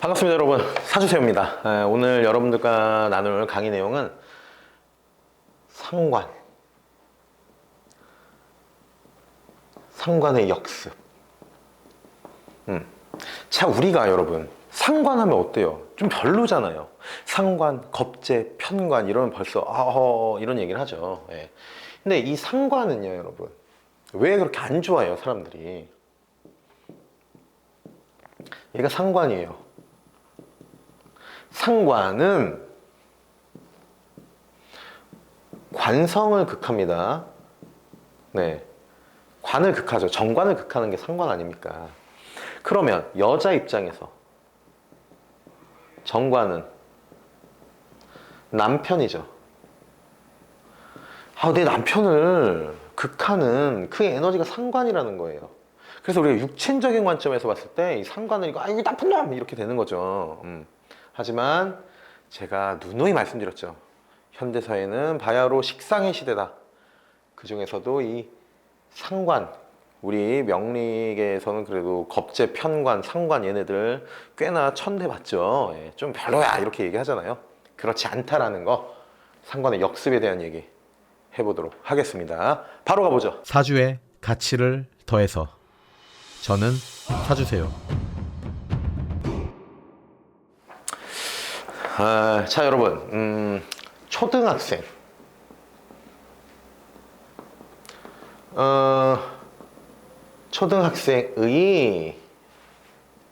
반갑습니다 여러분. 사주세요입니다. 에, 오늘 여러분들과 나눌 강의 내용은 상관. 상관의 역습. 음. 자 우리가 여러분 상관하면 어때요? 좀 별로잖아요. 상관, 겁재, 편관 이러면 벌써 아허 이런 얘기를 하죠. 예. 근데 이 상관은요 여러분. 왜 그렇게 안 좋아해요 사람들이? 얘가 상관이에요 상관은 관성을 극합니다. 네. 관을 극하죠. 정관을 극하는 게 상관 아닙니까? 그러면 여자 입장에서 정관은 남편이죠. 아, 내 남편을 극하는 그 에너지가 상관이라는 거예요. 그래서 우리가 육친적인 관점에서 봤을 때 이 상관은 이거 아 이거 나쁜 놈 이렇게 되는 거죠. 음. 하지만 제가 누누이 말씀드렸죠. 현대 사회는 바야흐로 식상의 시대다. 그 중에서도 이 상관 우리 명리계에서는 그래도 겁재, 편관, 상관 얘네들 꽤나 천대받죠. 예, 좀 별로야 이렇게 얘기하잖아요. 그렇지 않다라는 거 상관의 역습에 대한 얘기 해보도록 하겠습니다. 바로 가보죠. 사주의 가치를 더해서 저는 사주세요. 아, 자 여러분 음, 초등학생. 어, 초등학생의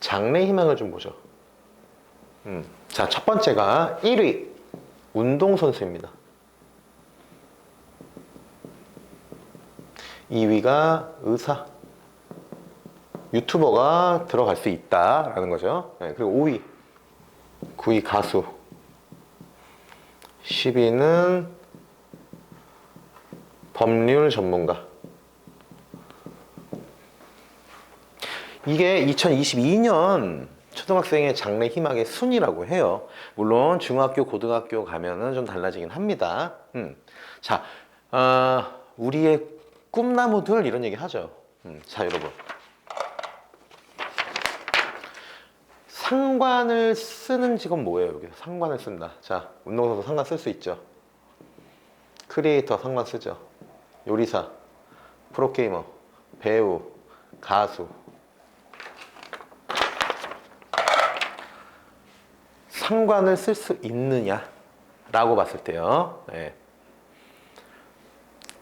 장래 희망을 좀 보죠. 음, 자첫 번째가 1위 운동선수입니다. 2위가 의사 유튜버가 들어갈 수 있다라는 거죠. 네, 그리고 5위 9위 가수 10위는 법률 전문가 이게 2022년 초등학생의 장래 희망의 순위라고 해요 물론 중학교 고등학교 가면은 좀 달라지긴 합니다 음. 자 어, 우리의 꿈나무들 이런 얘기 하죠 음. 자 여러분 상관을 쓰는 직업 뭐예요? 여기 상관을 쓴다. 자, 운동선수 상관 쓸 수 있죠. 크리에이터 상관 쓰죠. 요리사, 프로게이머, 배우, 가수. 상관을 쓸 수 있느냐라고 봤을 때요. 예.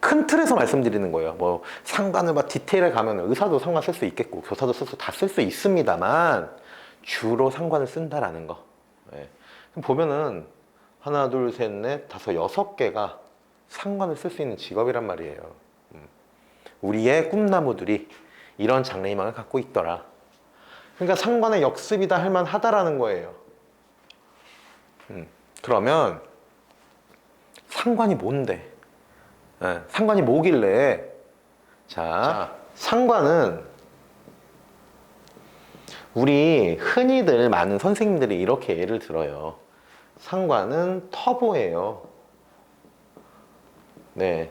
큰 틀에서 말씀드리는 거예요. 뭐 상관을 막 디테일에 가면 의사도 상관 쓸 수 있겠고 교사도 쓸 수 다 쓸 수 있습니다만 주로 상관을 쓴다라는 거. 예. 보면은 하나, 둘, 셋, 넷, 다섯, 여섯 개가 상관을 쓸 수 있는 직업이란 말이에요. 음. 우리의 꿈나무들이 이런 장래희망을 갖고 있더라. 그러니까 상관의 역습이다 할 만하다라는 거예요. 음. 그러면 상관이 뭔데? 예, 상관이 뭐길래? 자, 상관은 우리 흔히들 많은 선생님들이 이렇게 예를 들어요. 상관은 터보예요. 네.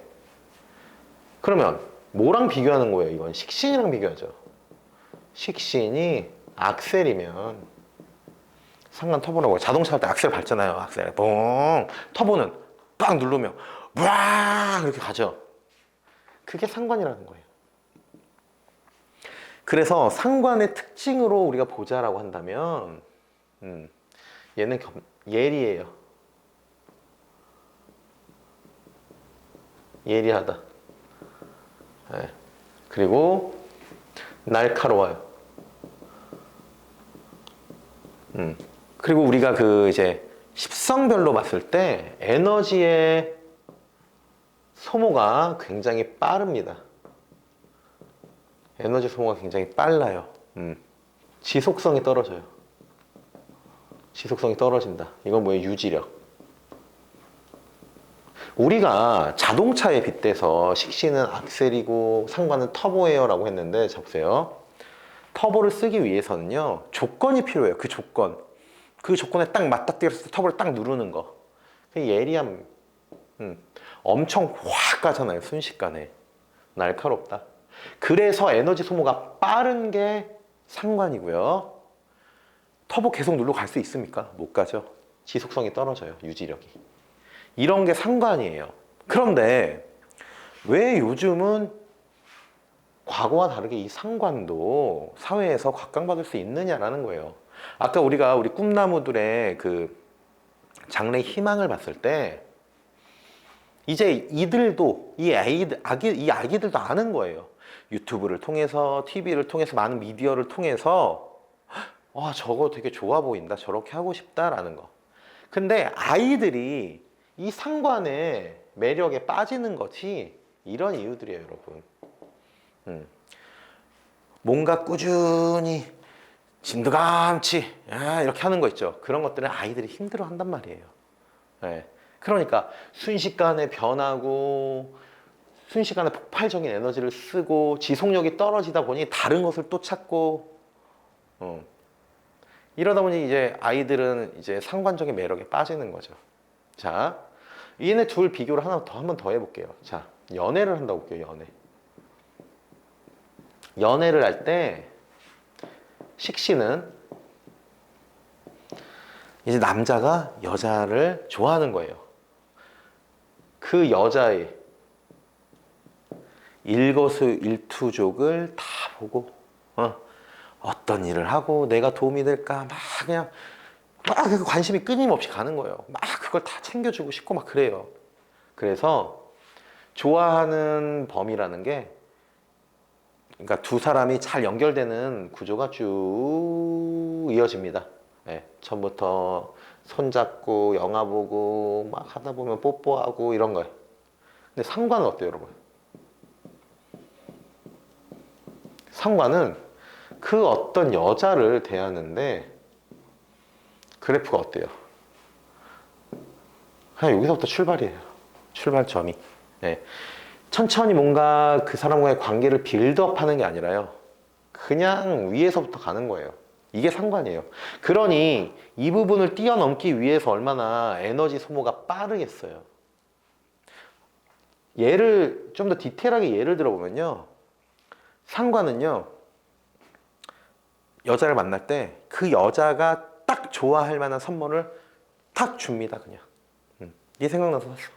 그러면 뭐랑 비교하는 거예요? 이건 식신이랑 비교하죠. 식신이 악셀이면 상관 터보라고 자동차 할 때 악셀 밟잖아요. 악셀 뽕. 터보는 빡 누르면 와 이렇게 가죠. 그게 상관이라는 거예요. 그래서 상관의 특징으로 우리가 보자라고 한다면, 음, 얘는 겸, 예리해요. 예리하다. 예. 그리고 날카로워요. 음. 그리고 우리가 그 이제 십성별로 봤을 때 에너지의 소모가 굉장히 빠릅니다. 에너지 소모가 굉장히 빨라요. 음. 지속성이 떨어져요. 지속성이 떨어진다. 이건 뭐예요? 유지력. 우리가 자동차에 빗대서 식신은 악셀이고 상관은 터보예요라고 했는데 잡으세요. 터보를 쓰기 위해서는요 조건이 필요해요. 그 조건. 그 조건에 딱 맞닥뜨렸을 때 터보를 딱 누르는 거. 그 예리함. 음. 엄청 확 가잖아요. 순식간에. 날카롭다. 그래서 에너지 소모가 빠른 게 상관이고요. 터보 계속 눌러 갈 수 있습니까? 못 가죠. 지속성이 떨어져요. 유지력이. 이런 게 상관이에요. 그런데 왜 요즘은 과거와 다르게 이 상관도 사회에서 각광받을 수 있느냐라는 거예요. 아까 우리가 우리 꿈나무들의 그 장래 희망을 봤을 때 이제 이들도 이 아기 이 아기들도 아는 거예요. 유튜브를 통해서 TV를 통해서 많은 미디어를 통해서 와 저거 되게 좋아 보인다 저렇게 하고 싶다라는 거. 근데 아이들이 이 상관의 매력에 빠지는 것이 이런 이유들이에요, 여러분. 음. 뭔가 꾸준히 진드감치 아, 이렇게 하는 거 있죠. 그런 것들은 아이들이 힘들어 한단 말이에요. 예. 그러니까 순식간에 변하고 순식간에 폭발적인 에너지를 쓰고 지속력이 떨어지다 보니 다른 것을 또 찾고 어. 이러다 보니 이제 아이들은 이제 상관적인 매력에 빠지는 거죠. 자, 얘네 둘 비교를 하나 더 한 번 더 해볼게요. 자, 연애를 한다고 볼게요. 연애. 연애를 할 때 식씨는 이제 남자가 여자를 좋아하는 거예요. 그 여자의 일거수일투족을 다 보고 어, 어떤 일을 하고 내가 도움이 될까 막 그냥 막그 관심이 끊임없이 가는 거예요. 막 그걸 다 챙겨주고 싶고 막 그래요. 그래서 좋아하는 범위라는 게 그러니까 두 사람이 잘 연결되는 구조가 쭉 이어집니다. 예, 처음부터 손잡고 영화 보고 막 하다 보면 뽀뽀하고 이런 거예요. 근데 상관은 어때요, 여러분? 상관은 그 어떤 여자를 대하는데 그래프가 어때요? 그냥 여기서부터 출발이에요. 출발점이. 예. 천천히 뭔가 그 사람과의 관계를 빌드업 하는 게 아니라요. 그냥 위에서부터 가는 거예요. 이게 상관이에요. 그러니 이 부분을 뛰어넘기 위해서 얼마나 에너지 소모가 빠르겠어요. 예를 좀 더 디테일하게 예를 들어보면요. 상관은요. 여자를 만날 때 그 여자가 딱 좋아할 만한 선물을 탁 줍니다, 그냥. 음. 네 생각나서 샀어.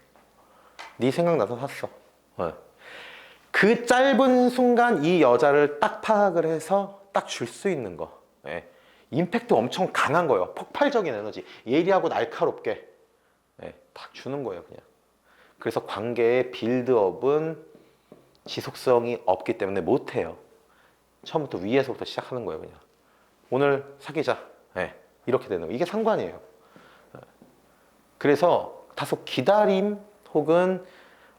네 생각나서 샀어. 어. 그 짧은 순간 이 여자를 딱 파악을 해서 딱 줄 수 있는 거. 예. 임팩트 엄청 강한 거예요. 폭발적인 에너지. 예리하고 날카롭게. 예. 딱 주는 거예요, 그냥. 그래서 관계의 빌드업은 지속성이 없기 때문에 못해요. 처음부터 위에서부터 시작하는 거예요, 그냥. 오늘 사귀자. 예. 이렇게 되는 거. 이게 상관이에요. 예. 그래서 다소 기다림 혹은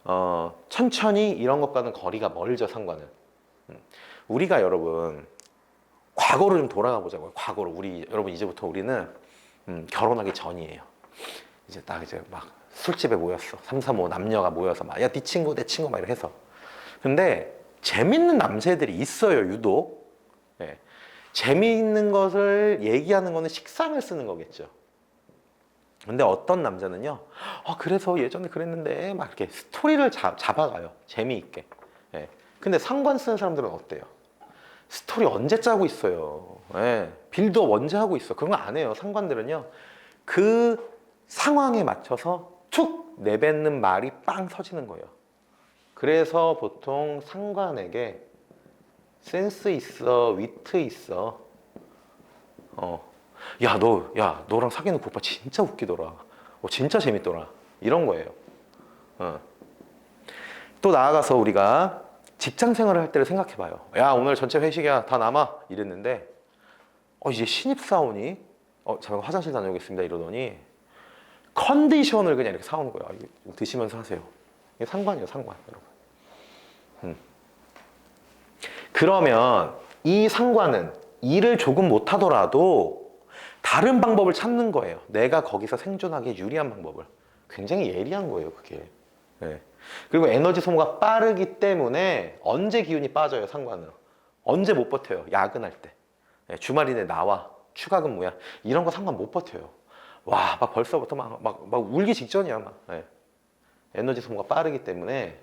어, 천천히 이런 것과는 거리가 멀죠, 상관은. 음. 우리가 여러분, 과거로 좀 돌아가 보자고요. 과거로. 우리, 여러분, 이제부터 우리는 음, 결혼하기 전이에요. 이제 딱 이제 막 술집에 모였어. 3, 4, 5 남녀가 모여서 막, 야, 네 친구, 내 친구 막 이렇게 해서. 근데 재밌는 남자애들이 있어요, 유독. 예. 재미있는 것을 얘기하는 거는 식상을 쓰는 거겠죠. 근데 어떤 남자는요, 아, 그래서 예전에 그랬는데, 막 이렇게 스토리를 잡, 잡아가요. 재미있게. 예. 근데 상관 쓰는 사람들은 어때요? 스토리 언제 짜고 있어요? 예. 빌드업 언제 하고 있어? 그런 거 안 해요. 상관들은요, 그 상황에 맞춰서 툭 내뱉는 말이 빵 서지는 거예요. 그래서 보통 상관에게 센스 있어, 위트 있어. 어. 야, 너, 야, 너랑 사귀는 그 오빠 진짜 웃기더라. 어, 진짜 재밌더라. 이런 거예요. 어. 또 나아가서 우리가 직장 생활을 할 때를 생각해 봐요. 야, 오늘 전체 회식이야. 다 남아. 이랬는데, 어, 이제 신입사원이, 어, 잠깐 화장실 다녀오겠습니다. 이러더니, 컨디션을 그냥 이렇게 사오는 거예요. 드시면서 하세요. 상관이에요, 상관, 여러분. 음. 그러면 이 상관은 일을 조금 못하더라도 다른 방법을 찾는 거예요. 내가 거기서 생존하기 유리한 방법을. 굉장히 예리한 거예요, 그게. 예. 그리고 에너지 소모가 빠르기 때문에 언제 기운이 빠져요, 상관은. 언제 못 버텨요, 야근할 때. 예, 주말이네 나와, 추가 근무야. 이런 거 상관 못 버텨요. 와, 막 벌써부터 막, 막, 막 울기 직전이야, 막. 예. 에너지 소모가 빠르기 때문에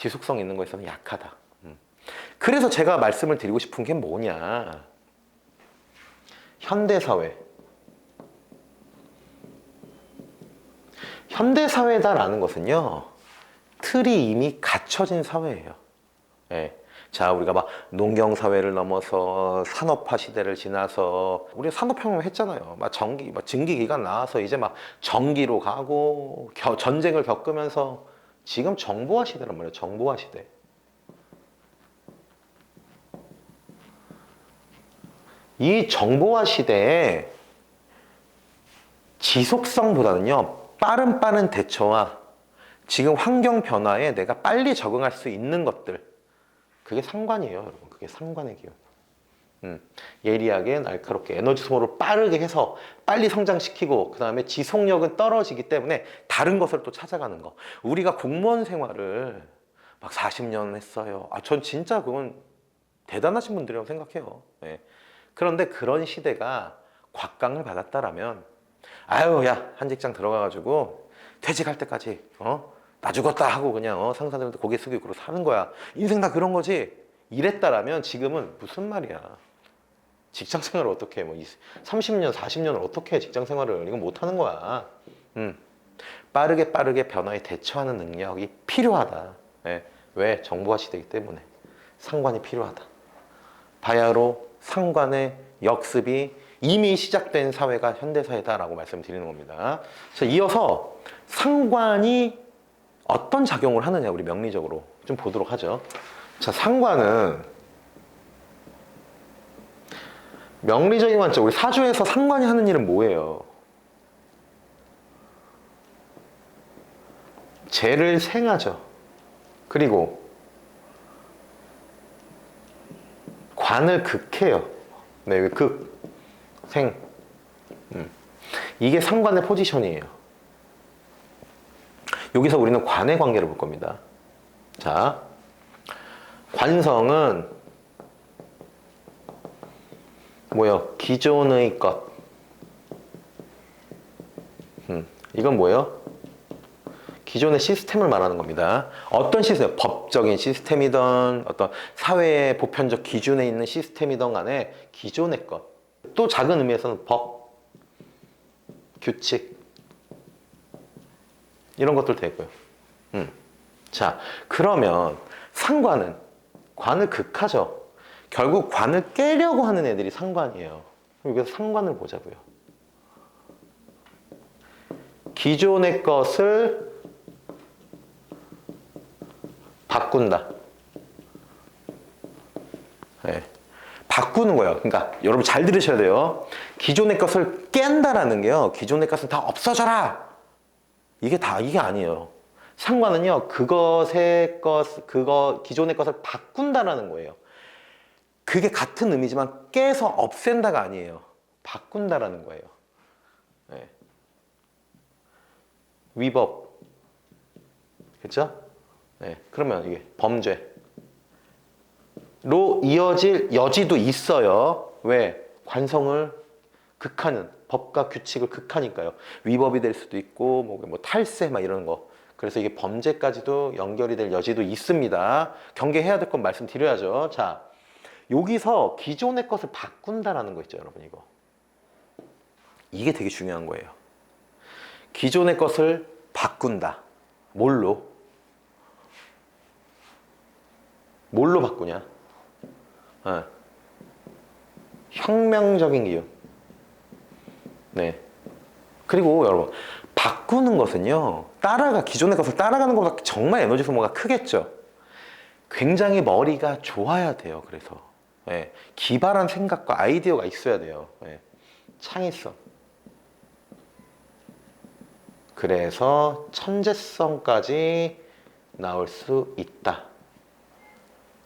지속성 있는 거에 있어서는 약하다. 음. 그래서 제가 말씀을 드리고 싶은 게 뭐냐. 현대사회. 현대사회다라는 것은요, 틀이 이미 갖춰진 사회예요. 예. 자, 우리가 막 농경사회를 넘어서 산업화 시대를 지나서 우리 산업혁명 했잖아요. 막 전기, 막 증기기관 나와서 이제 막 전기로 가고 겨- 전쟁을 겪으면서 지금 정보화 시대란 말이에요. 정보화 시대. 이 정보화 시대에 지속성보다는요, 빠른 빠른 대처와 지금 환경 변화에 내가 빨리 적응할 수 있는 것들, 그게 상관이에요, 여러분. 그게 상관의 기운. 음, 예리하게 날카롭게 에너지 소모를 빠르게 해서 빨리 성장시키고 그 다음에 지속력은 떨어지기 때문에 다른 것을 또 찾아가는 거. 우리가 공무원 생활을 막 40년 했어요. 아, 전 진짜 그건 대단하신 분들이라고 생각해요. 예. 그런데 그런 시대가 곽강을 받았다라면 아유 야 한 직장 들어가 가지고 퇴직할 때까지 어? 나 죽었다 하고 그냥 어? 상사들한테 고개 숙이고 사는 거야 인생 다 그런 거지 이랬다라면 지금은 무슨 말이야 직장 생활을 어떻게 해? 뭐 30년 40년을 어떻게 해 직장 생활을 이건 못 하는 거야 음. 빠르게 빠르게 변화에 대처하는 능력이 필요하다 예. 왜 정보화 시대이기 때문에 상관이 필요하다 바야흐로 상관의 역습이 이미 시작된 사회가 현대사회다라고 말씀드리는 겁니다. 자, 이어서 상관이 어떤 작용을 하느냐 우리 명리적으로 좀 보도록 하죠. 자, 상관은 명리적인 관점 우리 사주에서 상관이 하는 일은 뭐예요? 죄를 생하죠. 그리고 관을 극해요. 네, 여기 극, 생. 음. 이게 상관의 포지션이에요. 여기서 우리는 관의 관계를 볼 겁니다. 자, 관성은 뭐요? 기존의 것. 음, 이건 뭐예요? 기존의 시스템을 말하는 겁니다. 어떤 시스템, 법적인 시스템이든 어떤 사회의 보편적 기준에 있는 시스템이든 간에 기존의 것. 또 작은 의미에서는 법, 규칙 이런 것들 되고요. 음. 자, 그러면 상관은 관을 극하죠. 결국 관을 깨려고 하는 애들이 상관이에요. 여기서 상관을 보자고요. 기존의 것을 바꾼다. 네. 바꾸는 거예요. 그러니까 여러분 잘 들으셔야 돼요. 기존의 것을 깬다라는 게요. 기존의 것은 다 없어져라. 이게 다 이게 아니에요. 상관은요. 그것의 것 그거 기존의 것을 바꾼다라는 거예요. 그게 같은 의미지만 깨서 없앤다가 아니에요. 바꾼다라는 거예요. 네. 위법. 그렇죠? 네, 그러면 이게 범죄로 이어질 여지도 있어요. 왜? 관성을 극하는 법과 규칙을 극하니까요. 위법이 될 수도 있고 뭐, 뭐 탈세 막 이런 거. 그래서 이게 범죄까지도 연결이 될 여지도 있습니다. 경계해야 될 건 말씀드려야죠. 자, 여기서 기존의 것을 바꾼다라는 거 있죠, 여러분 이거. 이게 되게 중요한 거예요. 기존의 것을 바꾼다. 뭘로? 뭘로 바꾸냐? 어. 혁명적인 기운. 네. 그리고 여러분, 바꾸는 것은요, 따라가, 기존의 것을 따라가는 것보다 정말 에너지 소모가 크겠죠. 굉장히 머리가 좋아야 돼요, 그래서. 예. 기발한 생각과 아이디어가 있어야 돼요. 예. 창의성. 그래서 천재성까지 나올 수 있다.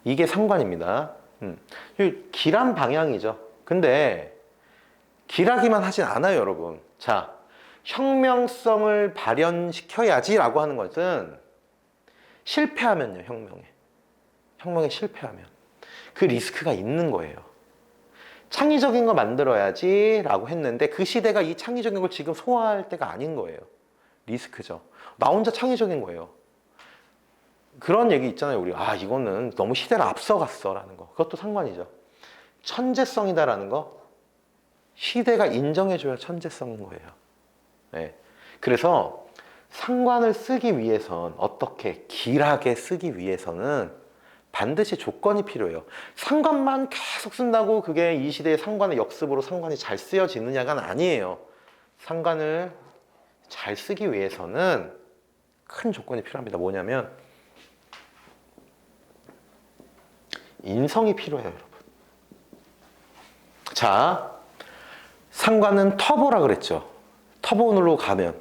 이게 상관입니다. 음. 이 길한 방향이죠. 근데 길하기만 하진 않아요, 여러분. 자, 혁명성을 발현시켜야지라고 하는 것은 실패하면요, 혁명에. 혁명에 실패하면. 그 리스크가 있는 거예요. 창의적인 거 만들어야지 라고 했는데 그 시대가 이 창의적인 걸 지금 소화할 때가 아닌 거예요. 리스크죠. 나 혼자 창의적인 거예요. 그런 얘기 있잖아요. 우리 아 이거는 너무 시대를 앞서갔어 라는 거. 그것도 상관이죠. 천재성이다라는 거 시대가 인정해줘야 천재성인 거예요. 예. 그래서 상관을 쓰기 위해선 어떻게 길하게 쓰기 위해서는 반드시 조건이 필요해요. 상관만 계속 쓴다고 그게 이 시대의 상관의 역습으로 상관이 잘 쓰여지느냐가 아니에요. 상관을 잘 쓰기 위해서는 큰 조건이 필요합니다. 뭐냐면 인성이 필요해요, 여러분. 자, 상관은 터보라 그랬죠. 터보로 가면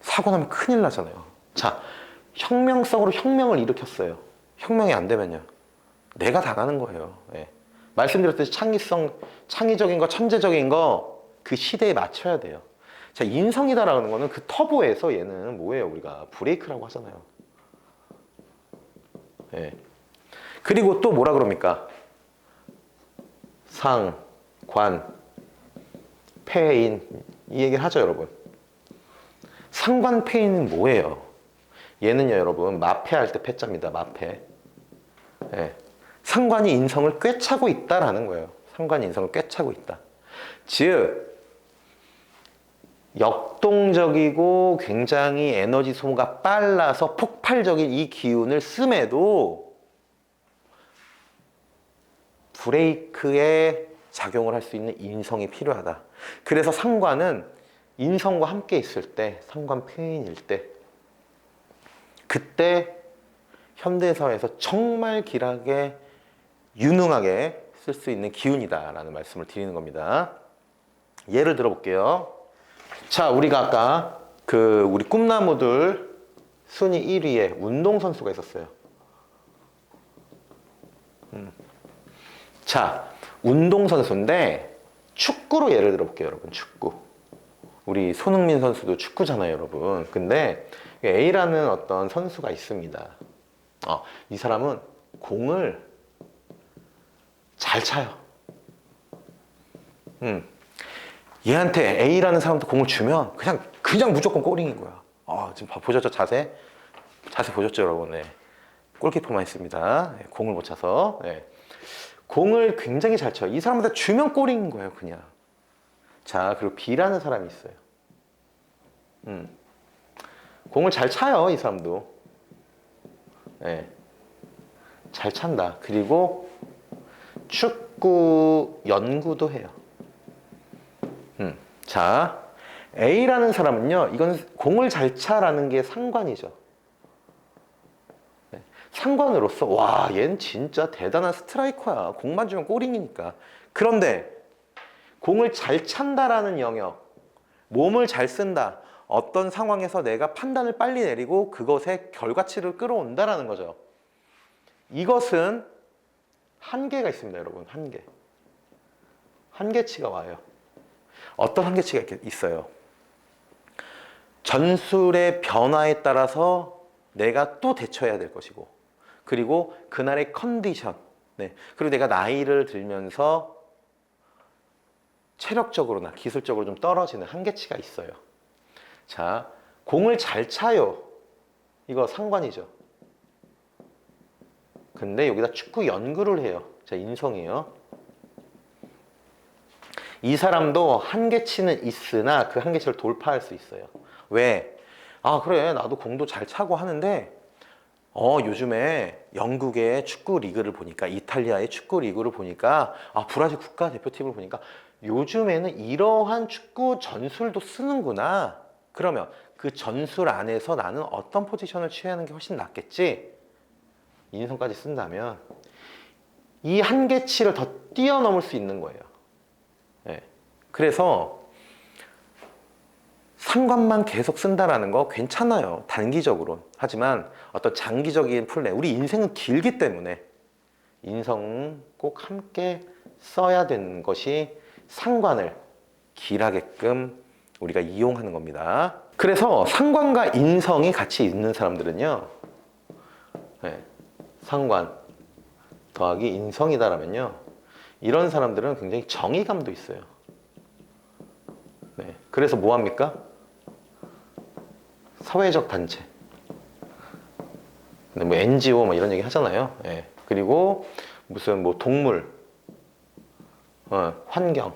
사고 나면 큰일 나잖아요. 자, 혁명성으로 혁명을 일으켰어요. 혁명이 안 되면요. 내가 당하는 거예요. 예. 말씀드렸듯이 창의성, 창의적인 거, 천재적인 거 그 시대에 맞춰야 돼요. 자, 인성이다라는 거는 그 터보에서 얘는 뭐예요? 우리가 브레이크라고 하잖아요. 예. 그리고 또 뭐라 그럽니까? 상, 관, 패인 이 얘기를 하죠, 여러분. 상관 패인은 뭐예요? 얘는요, 여러분 마패할 때 패자입니다. 마패. 예. 상관이 인성을 꿰차고 있다라는 거예요. 상관이 인성을 꿰차고 있다. 즉 역동적이고 굉장히 에너지 소모가 빨라서 폭발적인 이 기운을 씀에도 브레이크에 작용을 할 수 있는 인성이 필요하다. 그래서 상관은 인성과 함께 있을 때, 상관 표현일 때, 그때 현대사회에서 정말 길하게 유능하게 쓸 수 있는 기운이다라는 말씀을 드리는 겁니다. 예를 들어 볼게요. 자, 우리가 아까 그 우리 꿈나무들 순위 1위에 운동선수가 있었어요. 음. 자, 운동선수인데 축구로 예를 들어 볼게요, 여러분. 축구. 우리 손흥민 선수도 축구잖아요, 여러분. 근데 A라는 어떤 선수가 있습니다. 어, 이 사람은 공을 잘 차요. 음. 얘한테 A라는 사람한테 공을 주면 그냥 그냥 무조건 골링인 거야. 아, 지금 봐- 보셨죠 자세? 자세 보셨죠 여러분? 네. 골키퍼만 있습니다. 네, 공을 못 차서. 네. 공을 굉장히 잘 쳐요. 이 사람한테 주면 골인 거예요, 그냥. 자, 그리고 B라는 사람이 있어요. 음. 공을 잘 차요, 이 사람도. 네. 잘 찬다. 그리고 축구 연구도 해요. 음. 자, A라는 사람은요, 이건 공을 잘 차라는 게 상관이죠. 네. 상관으로서, 와, 얘는 진짜 대단한 스트라이커야. 공만 주면 골링이니까. 그런데, 공을 잘 찬다라는 영역, 몸을 잘 쓴다. 어떤 상황에서 내가 판단을 빨리 내리고 그것의 결과치를 끌어온다라는 거죠. 이것은 한계가 있습니다, 여러분. 한계. 한계치가 와요. 어떤 한계치가 있- 있어요? 전술의 변화에 따라서 내가 또 대처해야 될 것이고, 그리고 그날의 컨디션, 네. 그리고 내가 나이를 들면서 체력적으로나 기술적으로 좀 떨어지는 한계치가 있어요. 자, 공을 잘 차요. 이거 상관이죠. 근데 여기다 축구 연구를 해요. 자, 인성이에요. 이 사람도 한계치는 있으나 그 한계치를 돌파할 수 있어요. 왜? 아, 그래. 나도 공도 잘 차고 하는데, 어, 요즘에 영국의 축구 리그를 보니까, 이탈리아의 축구 리그를 보니까, 아, 브라질 국가대표팀을 보니까, 요즘에는 이러한 축구 전술도 쓰는구나. 그러면 그 전술 안에서 나는 어떤 포지션을 취하는 게 훨씬 낫겠지? 인성까지 쓴다면, 이 한계치를 더 뛰어넘을 수 있는 거예요. 예. 그래서 상관만 계속 쓴다라는 거 괜찮아요. 단기적으로. 하지만 어떤 장기적인 플레이, 우리 인생은 길기 때문에 인성은 꼭 함께 써야 되는 것이 상관을 길하게끔 우리가 이용하는 겁니다. 그래서 상관과 인성이 같이 있는 사람들은요, 예, 상관 더하기 인성이다라면요, 이런 사람들은 굉장히 정의감도 있어요. 네. 그래서 뭐 합니까? 사회적 단체. 뭐 NGO 뭐 이런 얘기 하잖아요. 예. 그리고 무슨 뭐 동물, 어, 환경,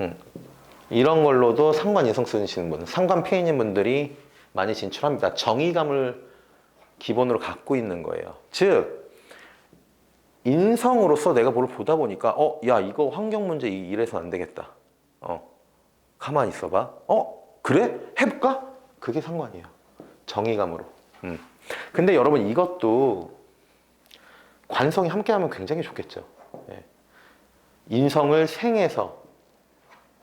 음. 이런 걸로도 상관 인성 쓰시는 분, 상관 폐인인 분들이 많이 진출합니다. 정의감을 기본으로 갖고 있는 거예요. 즉, 인성으로서 내가 뭘 보다 보니까, 어, 야, 이거 환경 문제 이- 이래서 안 되겠다. 어, 가만히 있어봐. 어, 그래? 해볼까? 그게 상관이에요. 정의감으로. 음. 근데 여러분, 이것도 관성이 함께하면 굉장히 좋겠죠. 예. 인성을 생해서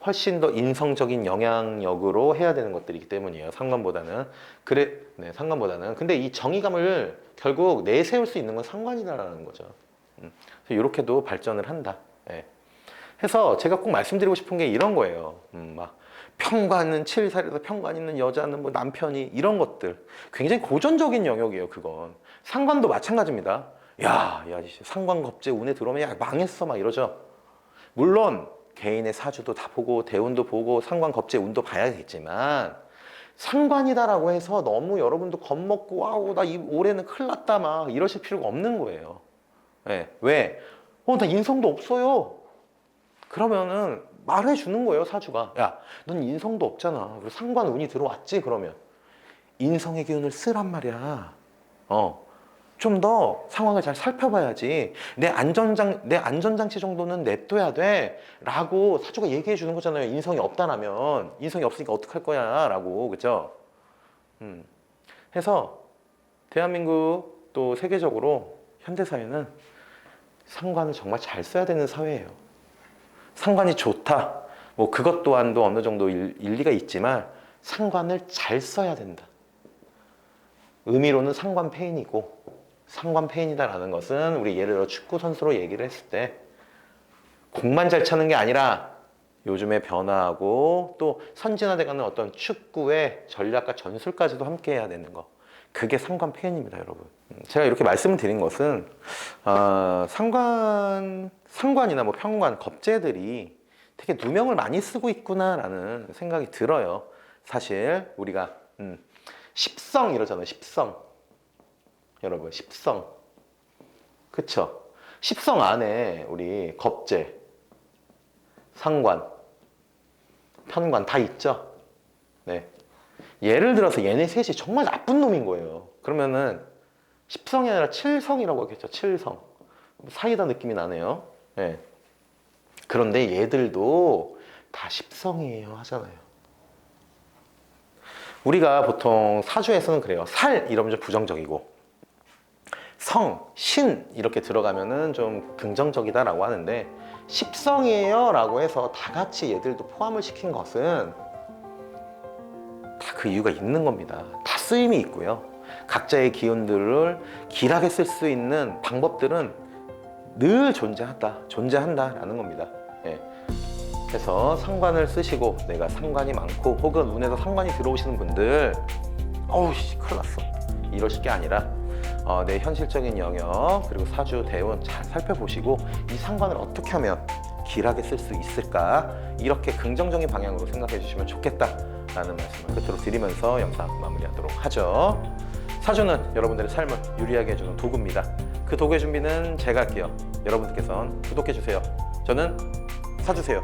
훨씬 더 인성적인 영향력으로 해야 되는 것들이기 때문이에요. 상관보다는 그래, 네, 상관보다는. 근데 이 정의감을 결국 내세울 수 있는 건 상관이다라는 거죠. 음, 이렇게도 발전을 한다. 예. 해서 제가 꼭 말씀드리고 싶은 게 이런 거예요. 음, 막 평관은 칠살에서 평관 있는 여자는 뭐 남편이 이런 것들 굉장히 고전적인 영역이에요. 그건 상관도 마찬가지입니다. 야, 야, 상관 겁제 운에 들어오면 야 망했어 막 이러죠. 물론 개인의 사주도 다 보고 대운도 보고 상관 겁제 운도 봐야겠지만 상관이다라고 해서 너무 여러분도 겁먹고 와우 나 이 올해는 큰일 났다 막 이러실 필요가 없는 거예요. 예. 왜? 어, 나 인성도 없어요. 그러면은 말해 주는 거예요, 사주가. 야, 넌 인성도 없잖아. 그리고 상관 운이 들어왔지, 그러면. 인성의 기운을 쓰란 말이야. 어. 좀 더 상황을 잘 살펴봐야지. 내 안전장, 내 안전장치 정도는 냅둬야 돼. 라고 사주가 얘기해 주는 거잖아요. 인성이 없다라면. 인성이 없으니까 어떡할 거야. 라고. 그죠? 음. 해서 대한민국 또 세계적으로 현대 사회는 상관을 정말 잘 써야 되는 사회예요. 상관이 좋다. 뭐 그것 또한도 어느 정도 일, 일리가 있지만 상관을 잘 써야 된다. 의미로는 상관 폐인이고 상관 폐인이다라는 것은 우리 예를 들어 축구 선수로 얘기를 했을 때 공만 잘 차는 게 아니라 요즘에 변화하고 또 선진화돼가는 어떤 축구의 전략과 전술까지도 함께 해야 되는 거. 그게 상관 폐인입니다, 여러분. 음, 제가 이렇게 말씀을 드린 것은 아, 상관 상관이나 뭐 평관 겁재들이 되게 누명을 많이 쓰고 있구나라는 생각이 들어요. 사실 우리가 음, 십성 이러잖아요. 십성 여러분 십성 그쵸? 십성 안에 우리 겁재 상관 편관 다 있죠. 네. 예를 들어서 얘네 셋이 정말 나쁜 놈인 거예요. 그러면은 십성이 아니라 칠성이라고 하겠죠. 칠성. 사이다 느낌이 나네요. 예. 그런데 얘들도 다 십성이에요 하잖아요. 우리가 보통 사주에서는 그래요. 살 이러면 좀 부정적이고 성, 신 이렇게 들어가면은 좀 긍정적이다라고 하는데 십성이에요라고 해서 다 같이 얘들도 포함을 시킨 것은 다 그 이유가 있는 겁니다. 다 쓰임이 있고요. 각자의 기운들을 길하게 쓸 수 있는 방법들은 늘 존재한다, 존재한다라는 겁니다. 예. 그래서 상관을 쓰시고 내가 상관이 많고 혹은 운에서 상관이 들어오시는 분들 어우 씨 큰일 났어 이러실 게 아니라 어, 내 현실적인 영역 그리고 사주 대운 잘 살펴보시고 이 상관을 어떻게 하면 길하게 쓸 수 있을까? 이렇게 긍정적인 방향으로 생각해 주시면 좋겠다라는 말씀을 끝으로 드리면서 영상 마무리하도록 하죠. 사주는 여러분들의 삶을 유리하게 해주는 도구입니다. 그 도구의 준비는 제가 할게요. 여러분들께서는 구독해 주세요. 저는 사주세요